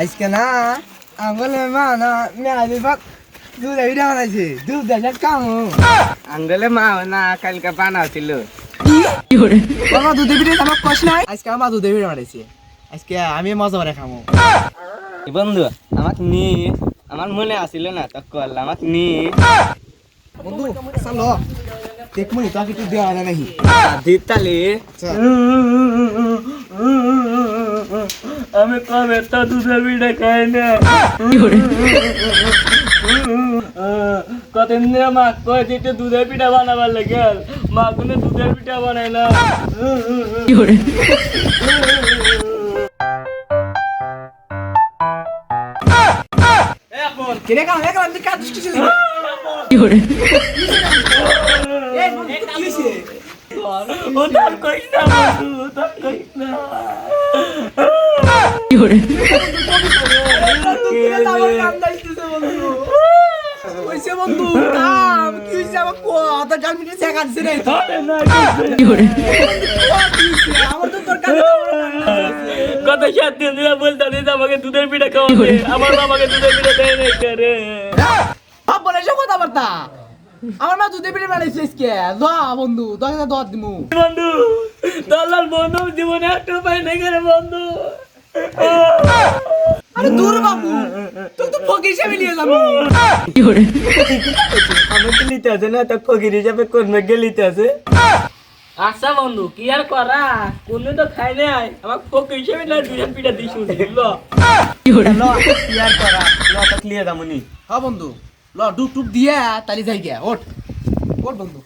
আজকে না আঙ্গলে মা না মেয়াদি ভাগ দুধ ভিডিও বানাইছে দুধ দেশের কাম। আঙ্গলে মা না কালকে বানাছিল আমার দুধে ভিডিও আমার কষ্ট নাই। আজকে আমার দুধে ভিডিও বানাইছে। আজকে আমি মজা করে খামো। বন্ধু আমাকে নি। আমার মনে আসিল না তো করলাম আমাকে নি। বন্ধু চলো দেখব নি তোকে একটু দেওয়া যায় নাকি? দিতালি। আমি কবে তো দুধের বিড়ে খাই না? কতদিন ধরে মা কয়ে দিতে দুধের পিঠা বানাবার লাগে। মা কোনো দুধের পিঠা না। কাম কাম তুই কাজ কিছু কি বন্ধু কাম দাইতেছে বন্ধু। কইছে বন্ধু কাম। কি হইছে আমার কো রে। আমার তো তোর কাছে কত সাত দিন আমাকে দুধের পিঠা খাওয়াবে আমার বাবাকে দুধের পিঠা দেয় নাই করে ভাব বলে সব কথা বার্তা আমার মা দুধে পিঠে বানাইছে আজকে। দা বন্ধু তোকে তো দর দিমু। বন্ধু দলাল বন্ধু জীবনে একটা উপায় নেই করে বন্ধু? আরে দূর বাবু তুই তো ফকির হিসেবে নিয়ে যাব। আমি তো নিতে আছে না তো ফকির হিসাবে করবে গেলিতে আছে আচ্ছা বন্ধু কি আর করা? কোনো তো খাই নাই। আমার ফকির হিসাবে না দুজন পিঠা দিস বুঝলো? ল কি আর করা? লতা ক্লিয়ার দামনি হ্যাঁ বন্ধু। ল ডুব টুপ দিয়ে তালি যাই গিয়া ওঠ। ওঠ বন্ধু।